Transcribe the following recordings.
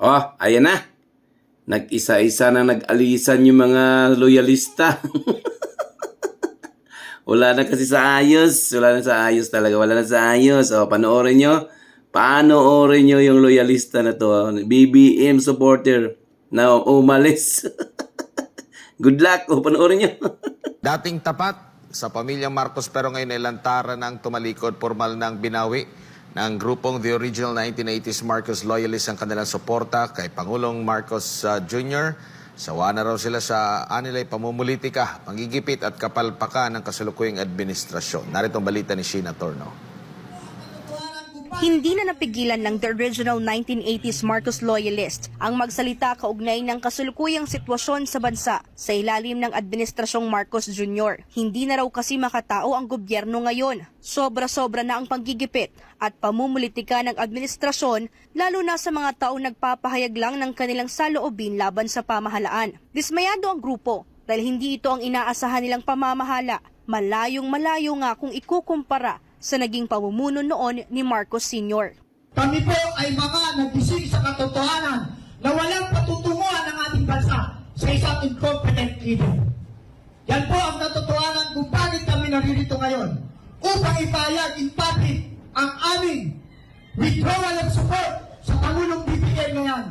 Oh, ayan na. Nag-isa-isa na nag-alisan yung mga loyalista. Wala na kasi sa ayos. Wala na sa ayos talaga. Wala na sa ayos. O, panoorin nyo. Panoorin nyo yung loyalista na to. BBM supporter na umalis. Good luck. O, panoorin nyo. Dating tapat sa pamilyang Marcos pero ngayon ay lantaran ng tumalikod formal ng binawi ng grupong The Original 1980s Marcos Loyalists ang kanilang suporta kay Pangulong Marcos uh, Jr. Sawa na raw sila sa anilay pamumulitika, pangigipit at kapalpakan ng kasalukuyang administrasyon. Narito ang balita ni Sheena Torno. Hindi na napigilan ng The Original 1980s Marcos Loyalist ang magsalita kaugnay ng kasulukuyang sitwasyon sa bansa sa ilalim ng Administrasyong Marcos Jr. Hindi na raw kasi makatao ang gobyerno ngayon. Sobra-sobra na ang panggigipit at pamumulitika ng administrasyon lalo na sa mga taong nagpapahayag lang ng kanilang saloobin laban sa pamahalaan. Dismayado ang grupo dahil hindi ito ang inaasahan nilang pamamahala. Malayong malayo nga kung ikukumpara sa naging pamumuno noon ni Marcos Sr. Kami po ay mga nagising sa katotohanan na walang patutunguhan ng ating bansa sa isang incompetent leader. Yan po ang katotohanan kung bakit kami naririto ngayon upang ipahayag in public ang aming withdrawal of support sa Pangulong BBM na yan.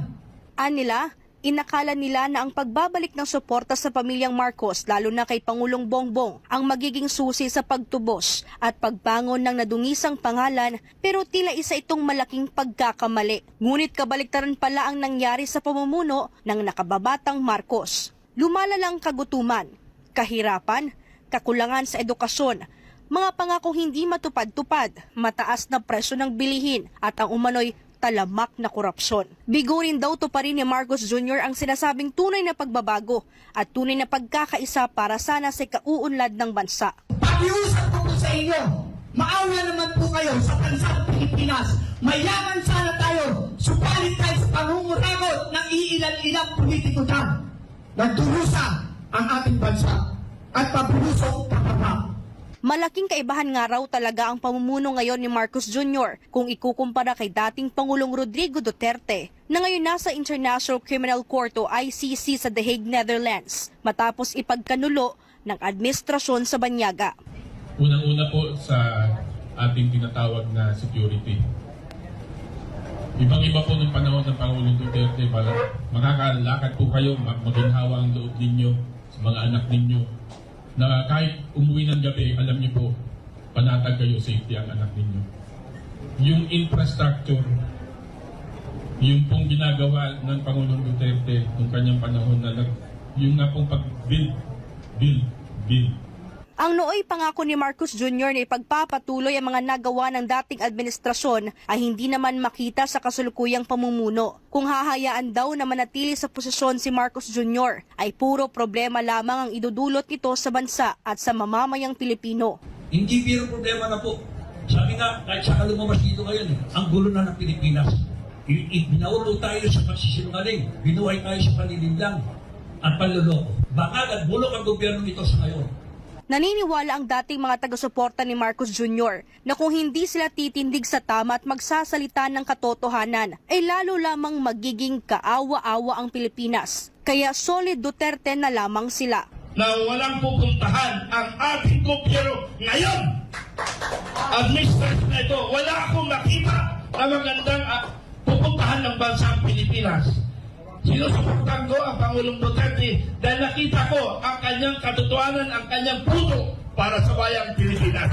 Anila, inakala nila na ang pagbabalik ng suporta sa pamilyang Marcos lalo na kay Pangulong Bongbong ang magiging susi sa pagtubos at pagbangon ng nadungisang pangalan pero tila isa itong malaking pagkakamali. Ngunit kabaliktaran pala ang nangyari sa pamumuno ng nakababatang Marcos. Lumalalang kagutuman, kahirapan, kakulangan sa edukasyon, mga pangakong hindi matupad-tupad, mataas na presyo ng bilihin at ang umano'y talamak na korupsyon. Bigo rin daw to pa rin ni Marcos Jr. ang sinasabing tunay na pagbabago at tunay na pagkakaisa para sana sa kauunlad ng bansa. Pakiusap ko po sa inyo, maawa naman po kayo sa bansang Pilipinas. Mayaman sana tayo, subalit tayo sa pangunguragot ng iilan-ilang politiko dyan. Nagdurusa ang ating bansa at pabulusok kapapa. Malaking kaibahan nga raw talaga ang pamumuno ngayon ni Marcos Jr. kung ikukumpara kay dating Pangulong Rodrigo Duterte na ngayon nasa International Criminal Court o ICC sa The Hague, Netherlands matapos ipagkanulo ng administrasyon sa Banyaga. Unang-una po sa ating tinatawag na security. Ibang-iba po ng panahon ng Pangulong Duterte makakalakad po kayo, mag- maginhawa ang loob ninyo sa mga anak ninyo na kahit umuwi ng gabi, alam niyo po, panatag kayo, safety ang anak ninyo. Yung infrastructure, yung pong ginagawa ng Pangulong Duterte nung kanyang panahon na yung nga pong pag-build, build, build, Ang nooy pangako ni Marcos Jr. na ipagpapatuloy ang mga nagawa ng dating administrasyon ay hindi naman makita sa kasulukuyang pamumuno. Kung hahayaan daw na manatili sa posisyon si Marcos Jr. ay puro problema lamang ang idudulot nito sa bansa at sa mamamayang Pilipino. Hindi biro problema na po. Sabi nga, kahit saka lumabas dito ngayon, ang gulo na ng Pilipinas. Binauto tayo sa pagsisinungaling. Binuhay tayo sa panlilinlang at panluloko. Baka nagbulok ang gobyerno nito sa ngayon. Naniniwala ang dating mga taga-suporta ni Marcos Jr. na kung hindi sila titindig sa tama at magsasalita ng katotohanan, ay lalo lamang magiging kaawa-awa ang Pilipinas. Kaya solid Duterte na lamang sila. na walang pupuntahan ang ating gobyerno ngayon. Administration na ito, wala akong makita na magandang ah, pupuntahan ng bansa ang Pilipinas. Sinusuportan ko ang Pangulong Duterte dahil nakita ko ang kanyang katotohanan, ang kanyang puso para sa bayang Pilipinas.